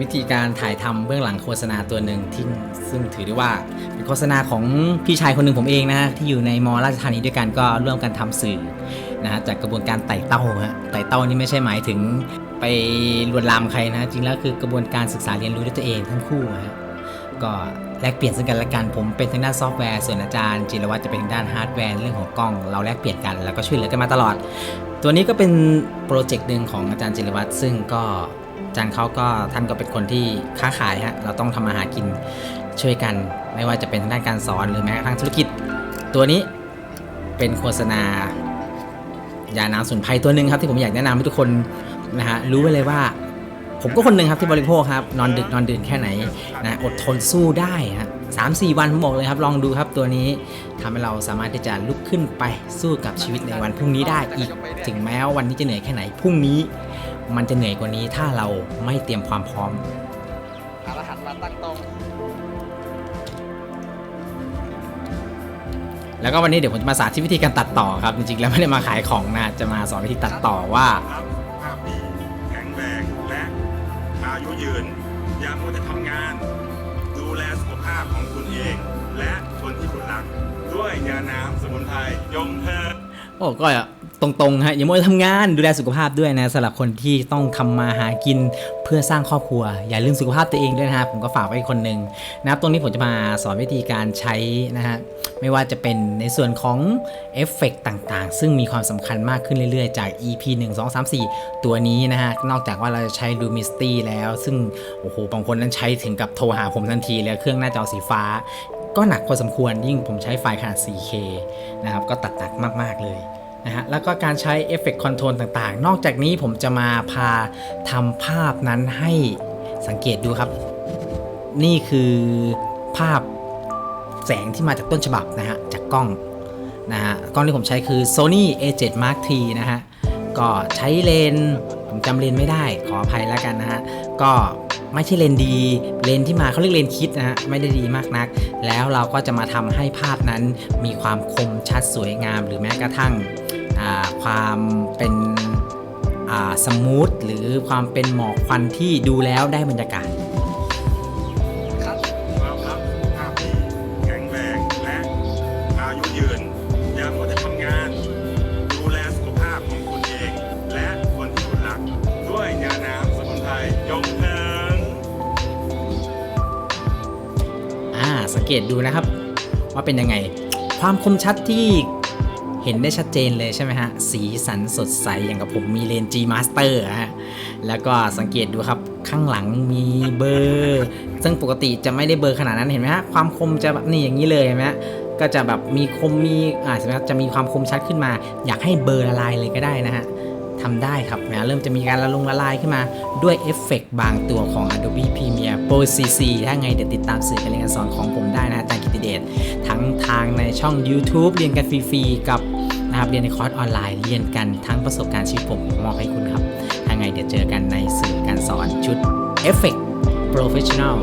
วิธีการถ่ายทำเบื้องหลังโฆษณาตัวหนึ่งที่ซึ่งถือได้ว่าเป็นโฆษณาของพี่ชายคนหนึ่งผมเองนะที่อยู่ในมอราชธานีด้วยกันก็ร่วมกันทำสื่อนะฮะจากกระบวนการไต่เต้าฮะไต่เต้านี่ไม่ใช่หมายถึงไปลวนลามใครนะ จริงแล้วคือกระบวนการศึกษาเรียนรู้ด้วยตัวเองทั้งคู่ฮะก็แลกเปลี่ยนซึ่งกันและกันผมเป็นทางด้านซอฟต์แวร์ส่วนอาจารย์จิรวัตรจะเป็นทางด้านฮาร์ดแวร์เรื่องของกล้อง เราแลกเปลี่ยนกันแล้วก็ช่วยเหลือกันมาตลอด ตัวนี้ก็เป็นโปรเจกต์หนึ่งของอาจารย์จิรวัตรซึ่งก็ จางเขาก็ท่านก็เป็นคนที่ค้าขายฮะเราต้องทำมาหากินช่วยกัน ไม่ว่าจะเป็นทางด้านการสอนหรือแม้กระทั่งธุรกิจ ตัวนี้เป็นโฆษณายาน้ำสมุนไพรตัวหนึ่งครับที่ผมอยากแนะนำให้ทุกคนนะฮะรู้ไว้เลยว่า ผมก็คนหนึ่งครับที่บริโภคครับนอนดึกนอนดื่นแค่ไหนนะอดทนสู้ได้ฮะสามสี่วันผมบอกเลยครับ ลองดูครับตัวนี้ทำให้เราสามารถที่จะลุกขึ้นไปสู้กับชีวิตในวันพรุ่งนี้ได้อีก ถึงแม้ว่าวันนี้จะเหนื่อยแค่ไหนพรุ่งนี้ มันจะเหนื่อยกว่านี้ถ้าเราไม่เตรียมความพร้อมหารหัสมาตั้งตรงแล้วก็วันนี้เดี๋ยวผมจะมาสาธิตวิธีการตัดต่อครับ จริงๆแล้วไม่ได้มาขายของนะจะมาสอนวิธีตัดต่อว่า อายุยืน อย่ามัวแต่ทำงาน ดูแลสุขภาพของคุณเอง และคนที่คุณรัก ด้วยยาน้ำสมุนไพรยงเธอ โอ้ก็ ตรงๆฮะอย่ามัวทำงานดูแลสุขภาพด้วยนะสำหรับคนที่ต้องทำมาหากินเพื่อสร้างครอบครัว อย่าลืมสุขภาพตัวเองด้วยนะครับผมก็ฝากไว้คนหนึ่งนะครับตรงนี้ผมจะมาสอนวิธีการใช้นะฮะไม่ว่าจะเป็นในส่วนของเอฟเฟกต์ต่างๆ ซึ่งมีความสำคัญมากขึ้นเรื่อยๆ จาก EP 1 2 3 4 ตัวนี้นะฮะนอกจากว่าเราจะใช้ Lumity แล้ว ซึ่งโอ้โหบางคนนั้นใช้ถึงกับโทรหาผมทันทีเลยเครื่องหน้าจอสีฟ้าก็หนักพอสมควรยิ่งผมใช้ไฟล์ขนาด 4K นะครับก็ตัดหนักมาก ๆ เลย นะฮะแล้วก็การใช้เอฟเฟกต์คอนโทรลต่างๆ นอกจากนี้ผมจะมาพาทำภาพนั้นให้สังเกตดูครับ นี่คือภาพแสงที่มาจากต้นฉบับนะฮะจากกล้องนะฮะกล้องที่ผมใช้คือ Sony A7 Mark III นะฮะก็ใช้เลนส์ผมจำเลนส์ไม่ได้ขออภัยแล้วกันนะฮะก็ไม่ใช่เลนส์ดี เลนส์ที่มาเขาเรียกเลนส์คิดนะฮะไม่ได้ดีมากนัก แล้วเราก็จะมาทำให้ภาพนั้นมีความคมชัดสวยงาม หรือแม้กระทั่ง ความเป็นสมูทหรือความเป็นหมอกควันที่ดูแล้วได้บรรยากาศครับเราครับภาพดีแข็งแรงและอายุยืนอย่ามัวแต่ทำงาน ดูแลสุขภาพของคุณเอง และคนที่คุณรัก ด้วยยาน้ำสมุนไพรยงเธออ่าสังเกตดูนะครับ ว่าเป็นยังไง ความคมชัดที่ เห็นได้ชัดเจนเลยใช่ไหมฮะ สีสันสดใสอย่างกับผมมีเลนส์ G Master ฮะ แล้วก็สังเกตดูครับข้างหลังมีเบอร์ ซึ่งปกติจะไม่ได้เบอร์ขนาดนั้นเห็นไหมฮะ ความคมจะแบบนี่อย่างนี้เลยเห็นไหมฮะก็จะแบบมีคมมีอ่าใช่ไหมจะมีความคมชัดขึ้นมา อยากให้เบอร์ละลายเลยก็ได้นะฮะทำได้ครับนะเริ่มจะมีการละลงละลายขึ้นมาด้วยเอฟเฟกต์บางตัวของ Adobe Premiere Pro CC ถ้าไงเดี๋ยวติดตามสื่อการเรียนการสอนของผมได้นะอาจารย์กิติเดชทั้งทางในช่อง YouTube เรียนกันฟรีๆกับ นะครับเรียนในคอร์สออนไลน์เรียนกันทั้งประสบการณ์ชีวิตผมมอบให้คุณครับถ้าไงเดี๋ยวเจอกันในสื่อการสอนชุด Effect Professional